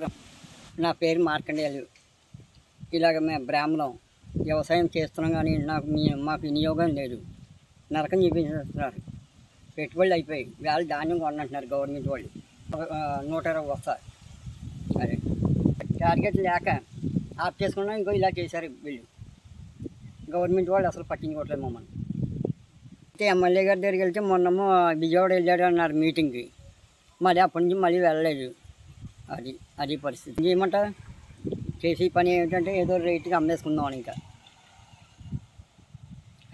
నరసాపురం నా పేరు మార్కండేయులు. ఇలాగ మేము బ్రాహ్మణం. వ్యవసాయం చేస్తున్నాం కానీ నాకు మీ మాకు వినియోగం లేదు. నరకం చూపించేస్తున్నారు. పెట్టుబడులు అయిపోయి వేళ ధాన్యం కొనంటున్నారు గవర్నమెంట్ వాళ్ళు. నూట ఇరవై వస్తా. అదే టార్గెట్ లేక ఆఫ్ చేసుకున్నా ఇంకో ఇలా చేశారు వీళ్ళు. గవర్నమెంట్ వాళ్ళు అసలు పట్టించుకోవట్లేదు మమ్మల్ని. అయితే ఎమ్మెల్యే గారి దగ్గరికి వెళ్తే మొన్నమో విజయవాడ వెళ్ళాడు అన్నారు మీటింగ్కి. మళ్ళీ అప్పటి నుంచి మళ్ళీ వెళ్ళలేదు. అది అది పరిస్థితి. ఏమంటారు చేసే పని ఏమిటంటే ఏదో రేటుకి అమ్మేసుకుందాం ఇంకా.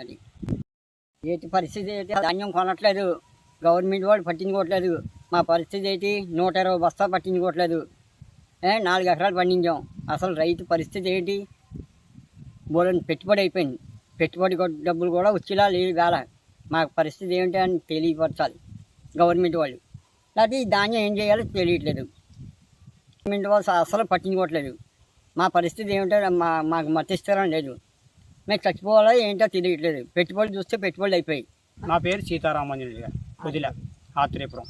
అది. ఏంటి పరిస్థితి ఏంటి? ధాన్యం కొనట్లేదు. గవర్నమెంట్ వాళ్ళు పట్టించుకోవట్లేదు. మా పరిస్థితి ఏంటి? నూట ఇరవై బస్తా పట్టించుకోవట్లేదు. ఏ నాలుగు ఎకరాలు పండించాం. అసలు రైతు పరిస్థితి ఏంటి? బోలని పెట్టుబడి అయిపోయింది. పెట్టుబడి డబ్బులు కూడా వచ్చేలా లేదు వేళ. మా పరిస్థితి ఏమిటి అని తెలియపరచాలి గవర్నమెంట్ వాళ్ళు. లేకపోతే ఈ ధాన్యం ఏం చేయాలో తెలియట్లేదు. గవర్నమెంట్ వాళ్ళు అసలు పట్టించుకోవట్లేదు. మా పరిస్థితి ఏమిటో మా మాకు మతిస్తారని లేదు. మేము చచ్చిపోవాలో ఏంటో తెలియట్లేదు. పెట్టుబడులు చూస్తే పెట్టుబడులు అయిపోయాయి నా పేరు సీతారామాంజనేయులు గారు. ఆత్రేయపురం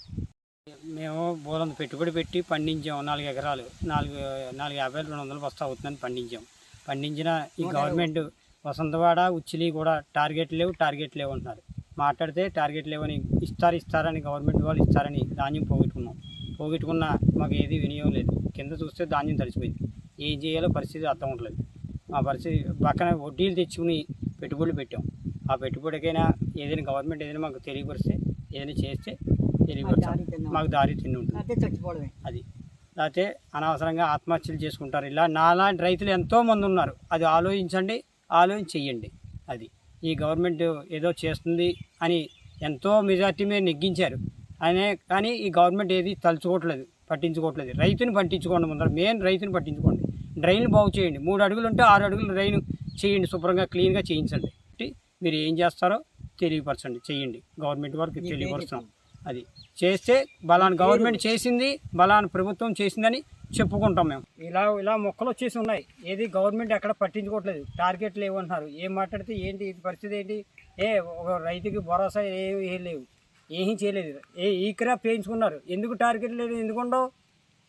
మేము బోలంత పెట్టుబడి పెట్టి పండించాం నాలుగు ఎకరాలు. నాలుగు నాలుగు యాభై రెండు వందలు బస్తా అవుతుందని పండించాం. పండించిన ఈ గవర్నమెంట్ వసంతవాడ ఉచ్చిలి కూడా టార్గెట్ లేవు టార్గెట్ లేవు అంటున్నారు. మాట్లాడితే టార్గెట్ లేవని ఇస్తారు ఇస్తారని గవర్నమెంట్ వాళ్ళు ఇస్తారని ధాన్యం పోగొట్టుకున్నాం. పోగొట్టుకున్న మాకు ఏది వినియోగం లేదు. కింద చూస్తే ధాన్యం తడిసిపోయింది. ఏం చేయాలో పరిస్థితి అర్థం అవట్లేదు మా పరిస్థితి పక్కన వడ్డీలు తెచ్చుకుని పెట్టుబడులు పెట్టాం. ఆ పెట్టుబడికైనా ఏదైనా గవర్నమెంట్ ఏదైనా మాకు తెలియపరిస్తే ఏదైనా చేస్తే తెలియపరచాలి మాకు దారి తిండి ఉంటుంది. అది. లేకపోతే అనవసరంగా ఆత్మహత్యలు చేసుకుంటారు. ఇలా నాలాంటి రైతులు ఎంతో మంది ఉన్నారు. అది ఆలోచించండి ఆలోచించి చెయ్యండి. అది. ఈ గవర్నమెంట్ ఏదో చేస్తుంది అని ఎంతో మెజార్టీ మీద నెగ్గించారు. అనే కానీ ఈ గవర్నమెంట్ ఏది తలుచుకోవట్లేదు పట్టించుకోవట్లేదు. రైతుని పట్టించుకోండి ముందర మెయిన్ రైతుని పట్టించుకోండి. డ్రైన్లు బాగు చేయండి. మూడు అడుగులు ఉంటే ఆరు అడుగులు డ్రైన్ చేయండి శుభ్రంగా క్లీన్గా చేయించండి. అంటే మీరు ఏం చేస్తారో తెలియపరచండి చేయండి. గవర్నమెంట్ వరకు తెలియపరుస్తాం. అది చేస్తే బలానా గవర్నమెంట్ చేసింది బలానా ప్రభుత్వం చేసిందని చెప్పుకుంటాం మేము. ఇలా ఇలా మొక్కలు వచ్చేసి ఉన్నాయి. ఏది గవర్నమెంట్ ఎక్కడ పట్టించుకోవట్లేదు. టార్గెట్ లేవు అంటున్నారు ఏం మాట్లాడితే ఏంటి ఇది పరిస్థితి ఏంటి? ఏ ఒక రైతుకి భరోసా ఏమి ఏం లేవు. ఏమీ చేయలేదు. ఏ ఈ క్రాప్ చేయించుకున్నారు. ఎందుకు టార్గెట్ లేదు? ఎందుకు ఉండవు?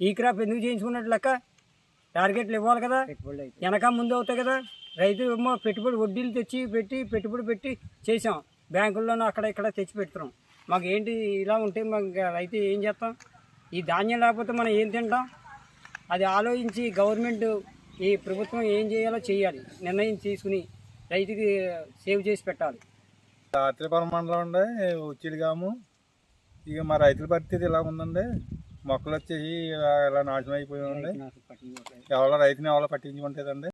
ఈ క్రాప్ ఎందుకు చేయించుకున్నట్టు లెక్క? టార్గెట్లు ఇవ్వాలి కదా. వెనక ముందు అవుతాయి కదా. రైతు ఏమో పెట్టుబడి వడ్డీలు తెచ్చి పెట్టి పెట్టుబడి పెట్టి చేసాం బ్యాంకుల్లోనూ అక్కడ ఇక్కడ తెచ్చి పెడుతున్నాం. మాకు ఏంటి ఇలా ఉంటే మాకు రైతు ఏం చేస్తాం? ఈ ధాన్యం లేకపోతే మనం ఏం తింటాం? అది ఆలోచించి గవర్నమెంట్ ఈ ప్రభుత్వం ఏం చేయాలో చేయాలి. నిర్ణయం తీసుకుని రైతుకి సేవ్ చేసి పెట్టాలి. రాత్రిపురం మండలం అండి ఉచ్చిలిగాము. ఇక మా రైతుల పరిస్థితి ఇలా ఉందండి మొక్కలు వచ్చేసి ఇలా నాశనం అయిపోయి ఉంది పట్టించుకోవట్లేదు. ఎవరో రైతుని ఎవరో పట్టించుకుంటుందండి.